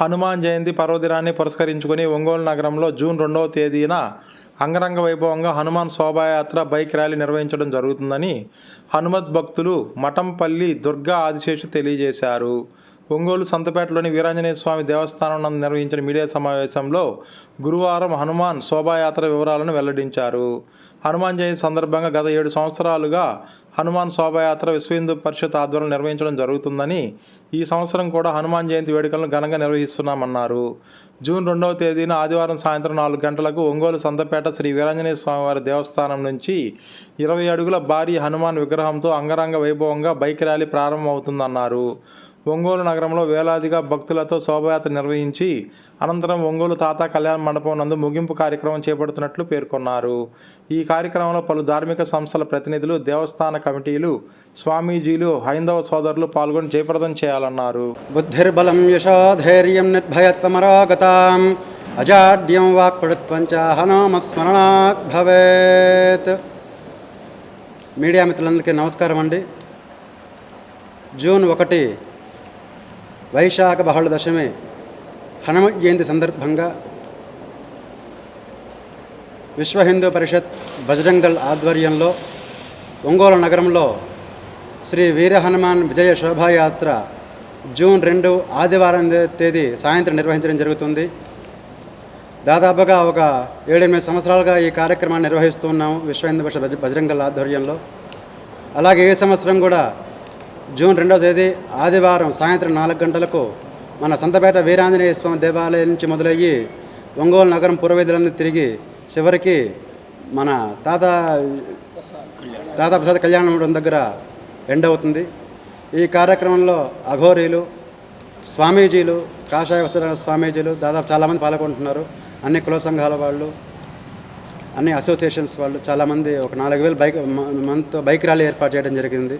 హనుమాన్ జయంతి పర్వదినాన్ని పురస్కరించుకుని ఒంగోలు నగరంలో జూన్ రెండవ తేదీన అంగరంగ వైభవంగా హనుమాన్ శోభాయాత్ర బైక్ ర్యాలీ నిర్వహించడం జరుగుతుందని హనుమద్ భక్తులు మఠంపల్లి దుర్గా ఆదిశేషు తెలియజేశారు. ఒంగోలు సంతపేటలోని వీరాంజనేయ స్వామి దేవస్థానం నందు నిర్వహించిన మీడియా సమావేశంలో గురువారం హనుమాన్ శోభాయాత్ర వివరాలను వెల్లడించారు. హనుమాన్ జయంతి సందర్భంగా గత ఏడు సంవత్సరాలుగా హనుమాన్ శోభాయాత్ర విశ్వ హిందూ పరిషత్ ఆధ్వర్యంలో నిర్వహించడం జరుగుతుందని ఈ సంవత్సరం కూడా హనుమాన్ జయంతి వేడుకలను ఘనంగా నిర్వహిస్తున్నామన్నారు. జూన్ రెండవ తేదీన ఆదివారం సాయంత్రం నాలుగు గంటలకు ఒంగోలు సంతపేట శ్రీ వీరాంజనేయ స్వామివారి దేవస్థానం నుంచి ఇరవై అడుగుల భారీ హనుమాన్ విగ్రహంతో అంగరంగ వైభవంగా బైక్ ర్యాలీ ప్రారంభమవుతుందన్నారు. ఒంగోలు నగరంలో వేలాదిగా భక్తులతో శోభయాత్ర నిర్వహించి అనంతరం ఒంగోలు తాత కళ్యాణ మండపం నందు ముగింపు కార్యక్రమం చేపడుతున్నట్లు పేర్కొన్నారు. ఈ కార్యక్రమంలో పలు ధార్మిక సంస్థల ప్రతినిధులు దేవస్థాన కమిటీలు స్వామీజీలు హైందవ సోదరులు పాల్గొని జయప్రదం చేయాలన్నారు. బుద్ధిర్బలం యశోధైర్యం నిర్భయత్వమరాగతాం. అజాడ్యం వాక్పడుత్వం చ హనుమస్మరణాత్ భవేత్. మీడియా మిత్రులందరికీ నమస్కారం అండి. జూన్ ఒకటి వైశాఖ బహుళ దశమి హనుమ జయంతి సందర్భంగా విశ్వ హిందూ పరిషత్ బజరంగ్ దళ్ ఆధ్వర్యంలో ఒంగోలు నగరంలో శ్రీ వీర హనుమాన్ విజయ శోభాయాత్ర జూన్ రెండు ఆదివారం తేదీ సాయంత్రం నిర్వహించడం జరుగుతుంది. దాదాపుగా ఒక ఏడెనిమిది సంవత్సరాలుగా ఈ కార్యక్రమాన్ని నిర్వహిస్తున్నాము విశ్వ హిందూ పరిషత్ బజరంగల్ ఆధ్వర్యంలో. అలాగే ఈ సంవత్సరం కూడా జూన్ రెండవ తేదీ ఆదివారం సాయంత్రం నాలుగు గంటలకు మన సంతపేట వీరాంజనేయ స్వామి దేవాలయం నుంచి మొదలయ్యి ఒంగోలు నగరం పురవేదులన్నీ తిరిగి చివరికి మన తాత తాత ప్రసాద్ కళ్యాణ మండపం దగ్గర ఎండ్ అవుతుంది. ఈ కార్యక్రమంలో అఘోరీలు స్వామీజీలు కాషాయ వస్త్ర స్వామీజీలు దాదాపు చాలామంది పాల్గొంటున్నారు. అన్ని కుల సంఘాల వాళ్ళు అన్ని అసోసియేషన్స్ వాళ్ళు చాలామంది ఒక నాలుగు వేలు బైక్ మనతో బైక్ ర్యాలీ ఏర్పాటు చేయడం జరిగింది.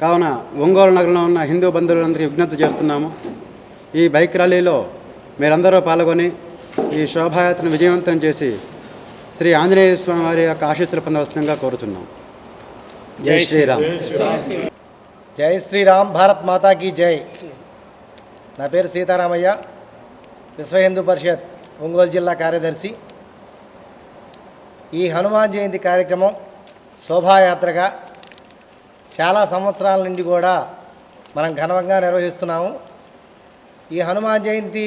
కావున ఒంగోలు నగరంలో ఉన్న హిందూ బంధువులందరికీ విజ్ఞప్తి చేస్తున్నాము. ఈ బైక్ ర్యాలీలో మీరందరూ పాల్గొని ఈ శోభాయాత్రను విజయవంతం చేసి శ్రీ ఆంజనేయ స్వామి వారి యొక్క ఆశీస్సులు పొందవలసిందిగా కోరుతున్నాం. జై శ్రీరామ్. జై శ్రీరామ్ భారత్ మాతా కీ జై. నా పేరు సీతారామయ్య విశ్వ హిందూ పరిషత్ ఒంగోలు జిల్లా కార్యదర్శి. ఈ హనుమాన్ జయంతి కార్యక్రమం శోభాయాత్రగా చాలా సంవత్సరాల నుండి కూడా మనం ఘనంగా నిర్వహిస్తున్నాము. ఈ హనుమాన్ జయంతి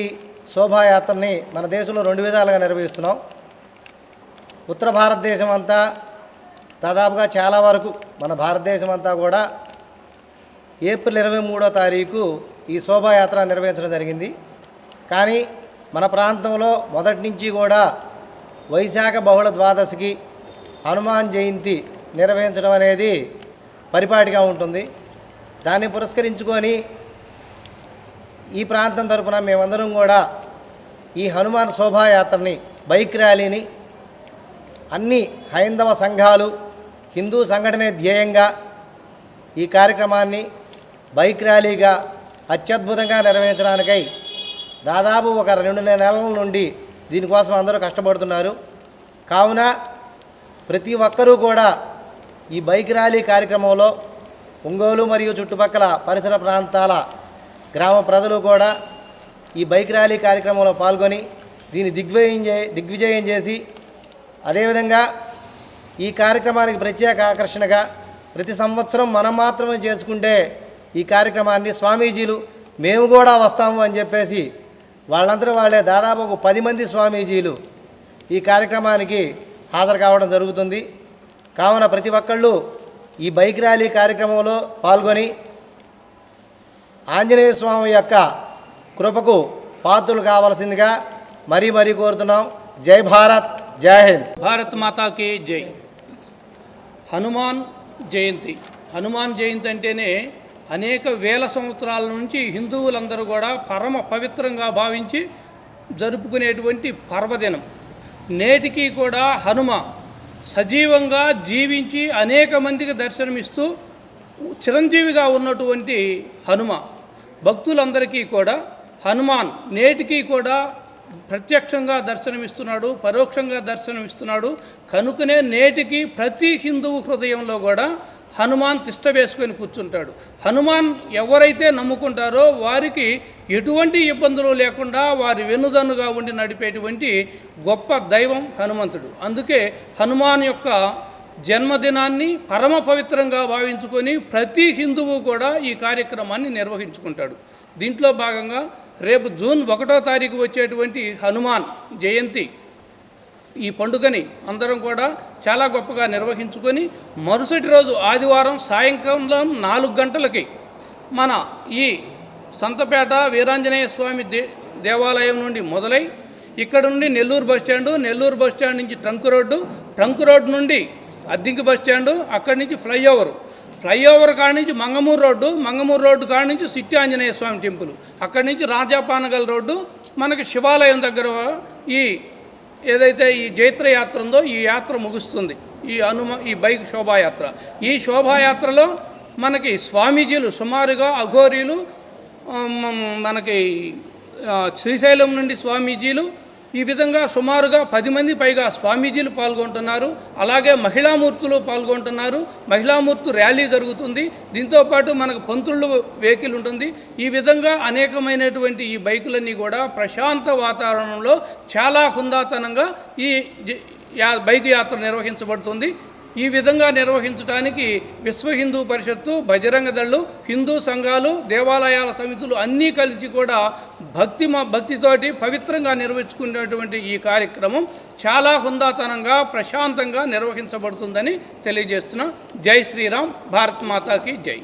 శోభాయాత్రని మన దేశంలో రెండు విధాలుగా నిర్వహిస్తున్నాం. ఉత్తర భారతదేశం అంతా దాదాపుగా చాలా వరకు మన భారతదేశం అంతా కూడా ఏప్రిల్ ఇరవై మూడో తారీఖు ఈ శోభాయాత్ర నిర్వహించడం జరిగింది. కానీ మన ప్రాంతంలో మొదటి నుంచి కూడా వైశాఖ బహుళ ద్వాదశికి హనుమాన్ జయంతి నిర్వహించడం అనేది పరిపాటిగా ఉంటుంది. దాన్ని పురస్కరించుకొని ఈ ప్రాంతం తరఫున మేమందరం కూడా ఈ హనుమాన్ శోభాయాత్రని బైక్ ర్యాలీని అన్ని హైందవ సంఘాలు హిందూ సంఘటనే ధ్యేయంగా ఈ కార్యక్రమాన్ని బైక్ ర్యాలీగా అత్యద్భుతంగా నిర్వహించడానికై దాదాపు ఒక రెండు నెలల నుండి దీనికోసం అందరూ కష్టపడుతున్నారు. కావున ప్రతి ఒక్కరూ కూడా ఈ బైక్ ర్యాలీ కార్యక్రమంలో ఒంగోలు మరియు చుట్టుపక్కల పరిసర ప్రాంతాల గ్రామ ప్రజలు కూడా ఈ బైక్ ర్యాలీ కార్యక్రమంలో పాల్గొని దీన్ని దిగ్విజయం చే దిగ్విజయం చేసి అదేవిధంగా ఈ కార్యక్రమానికి ప్రత్యేక ఆకర్షణగా ప్రతి సంవత్సరం మనం మాత్రమే చేసుకుంటే ఈ కార్యక్రమాన్ని స్వామీజీలు మేము కూడా వస్తాము అని చెప్పేసి వాళ్ళందరూ వాళ్ళే దాదాపు ఒక పది మంది స్వామీజీలు ఈ కార్యక్రమానికి హాజరు కావడం జరుగుతుంది. కావున ప్రతి ఒక్కళ్ళు ఈ బైక్ ర్యాలీ కార్యక్రమంలో పాల్గొని ఆంజనేయ స్వామి యొక్క కృపకు పాత్రలు కావాల్సిందిగా మరీ మరీ కోరుతున్నాం. జై భారత్ జై హింద్. భారత్ మాతాకి జై. హనుమాన్ జయంతి. హనుమాన్ జయంతి అంటేనే అనేక వేల సంవత్సరాల నుంచి హిందువులందరూ కూడా పరమ పవిత్రంగా భావించి జరుపుకునేటువంటి పర్వదినం. నేటికి కూడా హనుమ సజీవంగా జీవించి అనేక మందికి దర్శనమిస్తూ చిరంజీవిగా ఉన్నటువంటి హనుమ. భక్తులందరికీ కూడా హనుమాన్ నేటికి కూడా ప్రత్యక్షంగా దర్శనమిస్తున్నాడు పరోక్షంగా దర్శనమిస్తున్నాడు. కనుకనే నేటికి ప్రతి హిందువు హృదయంలో కూడా హనుమాన్ తిష్ట వేసుకొని కూర్చుంటాడు. హనుమాన్ ఎవరైతే నమ్ముకుంటారో వారికి ఎటువంటి ఇబ్బందులు లేకుండా వారి వెన్నుదన్నుగా ఉండి నడిపేటువంటి గొప్ప దైవం హనుమంతుడు. అందుకే హనుమాన్ యొక్క జన్మదినాన్ని పరమ పవిత్రంగా భావించుకొని ప్రతి హిందువు కూడా ఈ కార్యక్రమాన్ని నిర్వహించుకుంటాడు. దీంట్లో భాగంగా రేపు జూన్ ఒకటో తారీఖు వచ్చేటువంటి హనుమాన్ జయంతి ఈ పండుగని అందరం కూడా చాలా గొప్పగా నిర్వహించుకొని మరుసటి రోజు ఆదివారం సాయంకాలం నాలుగు గంటలకి మన ఈ సంతపేట వీరాంజనేయ స్వామి దే దేవాలయం నుండి మొదలై ఇక్కడ నుండి Nellore bus Nellore bus stand నుంచి ట్రంక్ రోడ్డు ట్రంక్ రోడ్డు నుండి అద్దింకి బస్ అక్కడి నుంచి ఫ్లైఓవర్. ఫ్లైఓవర్ కాడ నుంచి మంగమూరు రోడ్డు మంగమూరు రోడ్డు కాడ నుంచి సిట్టి ఆంజనేయ స్వామి టెంపుల్. అక్కడి నుంచి రాజాపానగల్ రోడ్డు మనకి శివాలయం దగ్గర ఈ ఏదైతే ఈ జైత్ర యాత్ర ఉందో ఈ యాత్ర ముగుస్తుంది. ఈ హనుమ ఈ బైక్ శోభాయాత్ర. ఈ శోభాయాత్రలో మనకి స్వామీజీలు సుమారుగా అఘోరీలు మనకి శ్రీశైలం నుండి స్వామీజీలు ఈ విధంగా సుమారుగా పది మంది పైగా స్వామీజీలు పాల్గొంటున్నారు. అలాగే మహిళామూర్తులు పాల్గొంటున్నారు. మహిళామూర్తు ర్యాలీ జరుగుతుంది. దీంతోపాటు మనకు పంతుళ్ళు వెహికల్ ఉంటుంది. ఈ విధంగా అనేకమైనటువంటి ఈ బైకులన్నీ కూడా ప్రశాంత వాతావరణంలో చాలా హుందాతనంగా ఈ బైక్ యాత్ర నిర్వహించబడుతుంది. ఈ విధంగా నిర్వహించడానికి విశ్వ హిందూ పరిషత్తు బజరంగ దళ్ళు హిందూ సంఘాలు దేవాలయాల సమితులు అన్నీ కలిసి కూడా భక్తి మ- భక్తితోటి పవిత్రంగా నిర్వహించుకునేటువంటి ఈ కార్యక్రమం చాలా హుందాతనంగా ప్రశాంతంగా నిర్వహించబడుతుందని తెలియజేస్తున్నాం. జై శ్రీరామ్. భారత్ మాతాకి జై.